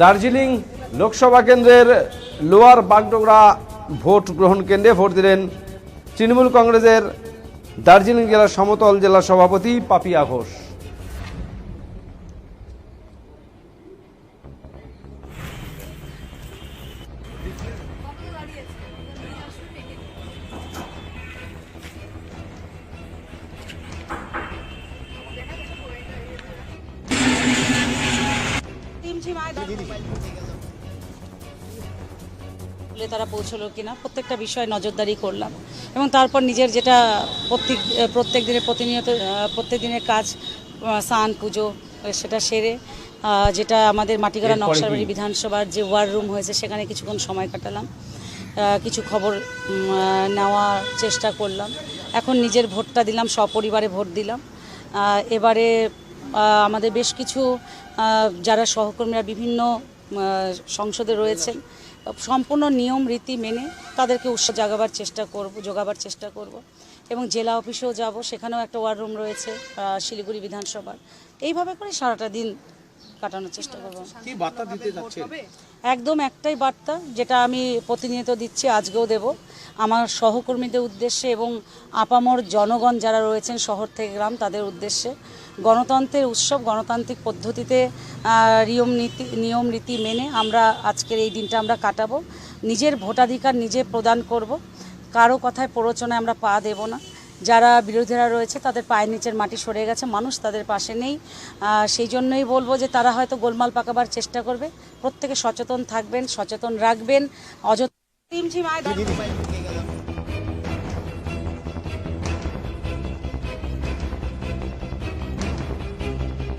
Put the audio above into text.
দার্জিলিং লোকসভা কেন্দ্রের lower Bagdogra vote গ্রহণ কেন্দ্রে ভোট দিলেন তৃণমূল কংগ্রেসের দার্জিলিং জেলার সমতল জেলা সভাপতি পাপিয়া ঘোষ। বলে তারা পৌঁছলো কিনা প্রত্যেকটা বিষয়ে নজরদারি করলাম। এবং তারপর নিজের যেটা প্রত্যেক প্রত্যেক দিনের প্রতিনিয়ত প্রত্যেক দিনের কাজ স্নান পুজো সেটা সেরে যেটা আমাদের মাটিগাড়া এরপরে নকশালবাড়ি বিধানসভার যে ওয়ার রুম হয়েছে সেখানে কিছুক্ষণ সময় কাটালাম। কিছু খবর নেওয়ার চেষ্টা করলাম। এখন নিজের ভোটটা দিলাম সপরিবারে ভোট দিলাম। এবারে আমাদের বেশ কিছু যারা সহকর্মীরা বিভিন্ন সংসদে রয়েছেন, সম্পূর্ণ নিয়ম, রীতি মেনে তাদেরকে উৎসাহ জাগাবার চেষ্টা করব, যোগাবার চেষ্টা করব। এবং জেলা অফিসেও যাব, সেখানেও একটা ওয়ার রুম রয়েছে শিলিগুড়ি বিধানসভার। এইভাবে করে সারাটা দিন কাটানোর চেষ্টা করব। কি বার্তা দিতে যাচ্ছে? একদম একটাই বার্তা যেটা আমি প্রতিনিয়ত দিচ্ছি আজকেও দেব। আমার সহকর্মীদের উদ্দেশ্যে এবং আপামর জনগণ যারা রয়েছেন শহর থেকে গ্রাম তাদের উদ্দেশ্যে গণতন্ত্রের উৎসব গণতান্ত্রিক পদ্ধতিতে নিয়ম নীতি নিয়ম রীতি মেনে আমরা আজকের এই দিনটা আমরা কাটাবো। নিজের ভোটাধিকার নিজে প্রদান করব। কারও কথায় প্ররোচনায় আমরা পা দেব না। যারা বিরোধীরা রয়েছে তাদের পায়ের নিচের মাটি সরে গেছে মানুষ তাদের পাশে নেই। সেই জন্যই বলব যে তারা হয়তো গোলমাল পাকাবার চেষ্টা করবে। প্রত্যেকে সচেতন থাকবেন সচেতন রাখবেন অযথা